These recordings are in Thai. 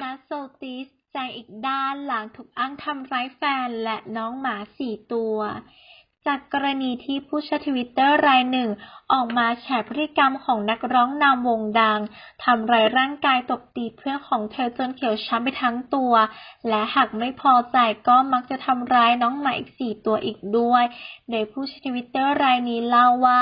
นัทโซติสแจอีกด้านหลังถูกอ้างทำร้ายแฟนและน้องหมาสี่ตัว จากกรณีที่ผู้ใช้ทวิตเตอร์รายหนึ่ง ออกมาแฉพฤติกรรมของนักร้องนำวงดังทำร้ายร่างกายตบตีเพื่อนของเธอจนเขียวช้ำไปทั้งตัว และหากไม่พอใจก็มักจะทำร้ายน้องหมาอีกสี่ตัวอีกด้วย โดยผู้ใช้ทวิตเตอร์รายนี้เล่าว่า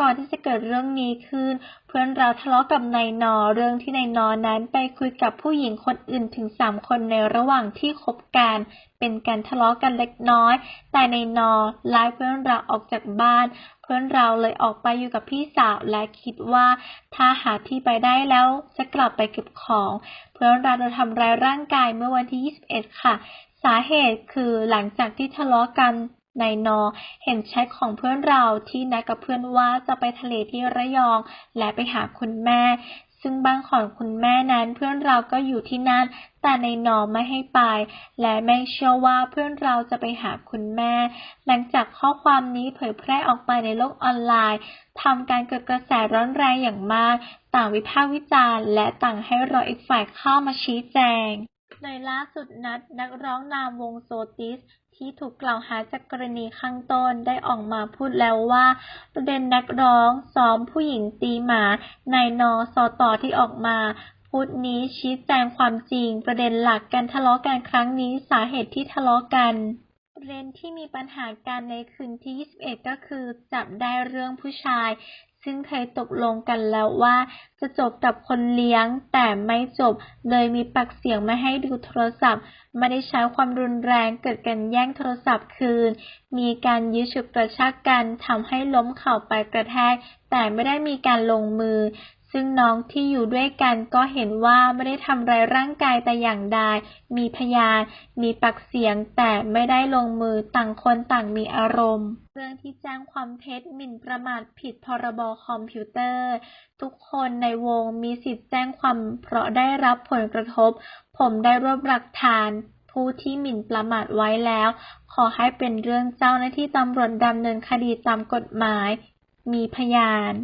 ก่อนที่จะเกิดเรื่องนี้ขึ้น เพื่อนเราทะเลาะกับนายนอเรื่องที่นายนอนั้นไปคุยกับผู้หญิงคนอื่นถึงสามคนในระหว่างที่คบกัน เป็นการทะเลาะกันเล็กน้อย แต่นายนอไล่เพื่อนเราออกจากบ้าน เพื่อนเราเลยออกไปอยู่กับพี่สาวและคิดว่า ถ้าหาที่ไปได้แล้วจะกลับไปเก็บของ เพื่อนเราโดนทำร้ายร่างกายเมื่อวันที่ 21 ค่ะ สาเหตุคือหลังจากที่ทะเลาะกัน นายนอ เห็นแชทของเพื่อนเราที่นัดกับเพื่อนว่าจะไปทะเลที่ระยอง และไปหาคุณแม่ ซึ่งบ้านของคุณแม่นั้นเพื่อนเราก็อยู่ที่นั่น แต่ในนอไม่ให้ไป และไม่เชื่อว่าเพื่อนเราจะไปหาคุณแม่ หลังจากข้อความนี้เผยแพร่ออกไปในโลกออนไลน์ทำการเกิดกระแสร้อนแรงอย่างมาก ต่างวิพากษ์วิจารณ์ และต่างให้รออีกฝ่ายเข้ามาชี้แจง โดยล่าสุดนัดนักร้องนามวงโซติส ที่ถูกกล่าวหาจากกรณีข้างต้น ได้ออกมาพูดแล้วว่า ประเด็นนักร้องซ้อมผู้หญิงตีหมานายนอสอต่อที่ออกมาพูดนี้ชี้แจงความจริง ประเด็นหลักการทะเลาะกันครั้งนี้สาเหตุที่ทะเลาะกันประเด็นที่มีปัญหากันในคืนที่ 21 ก็คือ จับได้เรื่องผู้ชาย ซึ่งเคยตกลงกันแล้วว่าจะจบกับคนเลี้ยง แต่ไม่จบ เลยมีปากเสียงไม่ให้ดูโทรศัพท์ ไม่ได้ใช้ความรุนแรงเกิดการแย่งโทรศัพท์คืน มีการยื้อฉุดกระชากกันทำให้ล้มเข่าไปกระแทก แต่ไม่ได้มีการลงมือ ซึ่งน้องที่อยู่ด้วยกันก็เห็นว่าไม่ได้ทำร้ายร่างกายแต่อย่างใด มีพยาน มีปากเสียงแต่ไม่ได้ลงมือต่างคนต่างมีอารมณ์ เรื่องที่แจ้งความเท็จหมิ่นประมาทผิดพรบคอมพิวเตอร์ ทุกคนในวงมีสิทธิ์แจ้งความเพราะได้รับผลกระทบ ผมได้รวบหลักฐานผู้ที่หมิ่นประมาทไว้แล้ว ขอให้เป็นเรื่องเจ้าหน้าที่ตำรวจดำเนินคดีตามกฎหมาย มีพยาน